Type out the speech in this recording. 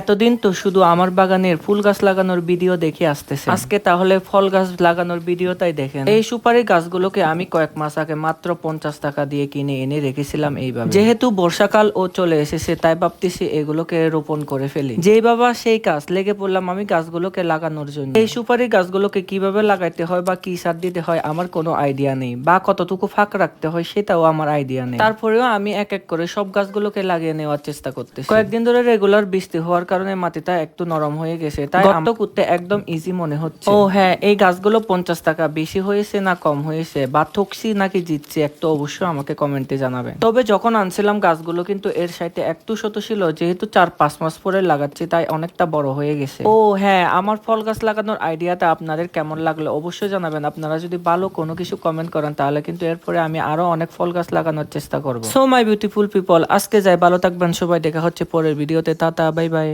এতদিন তো শুধু আমার বাগানের ফুল গাছ লাগানোর ভিডিও দেখে আসতেছে আজকে তাহলে ফল গাছ লাগানোর ভিডিওটাই দেখেন। এই সুপারি গাছগুলোকে আমি কয়েক মাস আগে মাত্র পঞ্চাশ টাকা দিয়ে কিনে এনে রেখেছিলাম এইভাবে। যেহেতু বর্ষাকাল ও চলে এসেছে তাই ভাবতেছি এগুলোকে রোপণ করে ফেলি। যেই বাবা সেই কাজ লেগে পড়লাম আমি গাছগুলোকে লাগানোর জন্য। এই সুপারি গাছগুলোকে কীভাবে লাগাইতে হয় বা কি সার দিতে হয় আমার কোনো আইডিয়া নেই বা কতটুকু ফাঁক রাখতে হয় সেটাও আমার আইডিয়া নেই। তারপরেও আমি এক এক করে সব গাছগুলোকে লাগিয়ে নেওয়ার চেষ্টা করতেছি। কয়েকদিন ধরে রেগুলার বৃষ্টি হওয়ার কারণে মাটিটা একটু নরম হয়ে গেছে। তাই গর্ত করতে একদম ইজি মনে হচ্ছে। ও হ্যাঁ এই গাছগুলো পঞ্চাশ টাকা বেশি হয়েছে না কম হয়েছে? বা ঠকছি নাকি জিতছি একটু অবশ্যই আমাকে কমেন্টে জানাবেন। তবে যখন আনছিলাম গাছগুলো কিন্তু এর সাইডে একটু শত ছিল যেহেতু চার পাঁচ মাস পরে লাগাচ্ছি তাই অনেকটা বড় হয়ে গেছে। ও হ্যাঁ আমার ফল গাছ লাগানোর আইডিয়াটা আপনাদের কেমন লাগল অবশ্যই জানাবেন। আপনারা যদি ভালো কোনো কিছু কমেন্ট করেন তাহলে কিন্তু এরপরে আমি আরও অনেক ফল গাছ লাগানোর চেষ্টা করব। সো মাই বিউটিফুল পিপল আজকে যাই ভালো থাকবেন সবাই দেখা হচ্ছে পরের ভিডিওতে টাটা বাই বাই